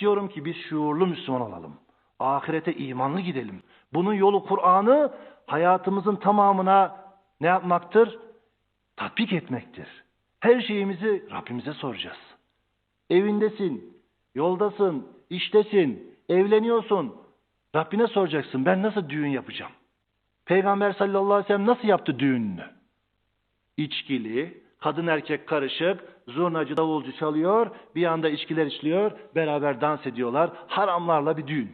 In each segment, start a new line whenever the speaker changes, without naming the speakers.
İstiyorum ki biz şuurlu Müslüman olalım. Ahirete imanlı gidelim. Bunun yolu Kur'an'ı hayatımızın tamamına ne yapmaktır? Tatbik etmektir. Her şeyimizi Rabbimize soracağız. Evindesin, yoldasın, iştesin, evleniyorsun. Rabbine soracaksın ben nasıl düğün yapacağım? Peygamber sallallahu aleyhi ve sellem nasıl yaptı düğününü? İçkili, kadın erkek karışık, zurnacı davulcu çalıyor, bir anda içkiler içiliyor, beraber dans ediyorlar. Haramlarla bir düğün.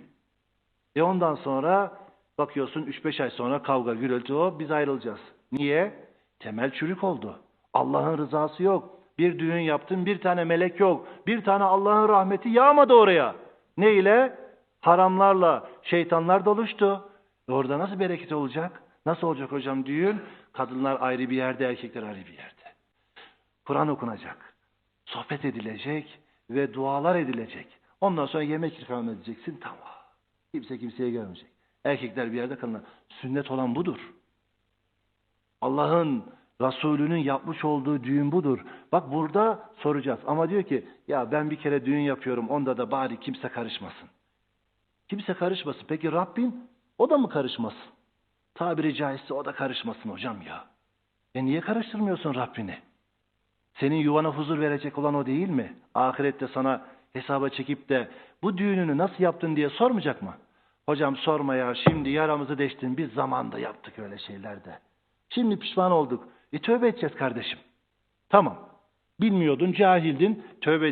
E ondan sonra bakıyorsun 3-5 ay sonra kavga gürültü o, biz ayrılacağız. Niye? Temel çürük oldu. Allah'ın rızası yok. Bir düğün yaptın, bir tane melek yok. Bir tane Allah'ın rahmeti yağmadı oraya. Ne ile? Haramlarla şeytanlar doluştu. E orada nasıl bereket olacak? Nasıl olacak hocam düğün? Kadınlar ayrı bir yerde, erkekler ayrı bir yerde. Kur'an okunacak. Sohbet edilecek ve dualar edilecek. Ondan sonra yemek ikram edeceksin. Tamam. Kimse kimseye görmeyecek. Erkekler bir yerde kadınlar. Sünnet olan budur. Allah'ın Resulünün yapmış olduğu düğün budur. Bak burada soracağız. Ama diyor ki ya ben bir kere düğün yapıyorum onda da bari kimse karışmasın. Kimse karışmasın. Peki Rabbim o da mı karışmasın? Tabiri caizse o da karışmasın hocam ya. E niye karıştırmıyorsun Rabbini? Senin yuvana huzur verecek olan o değil mi? Ahirette sana hesaba çekip de bu düğününü nasıl yaptın diye sormayacak mı? Hocam sorma ya şimdi yaramızı deştin biz zamanda yaptık öyle şeylerde. Şimdi pişman olduk. E tövbe edeceğiz kardeşim. Tamam. Bilmiyordun, cahildin. Tövbe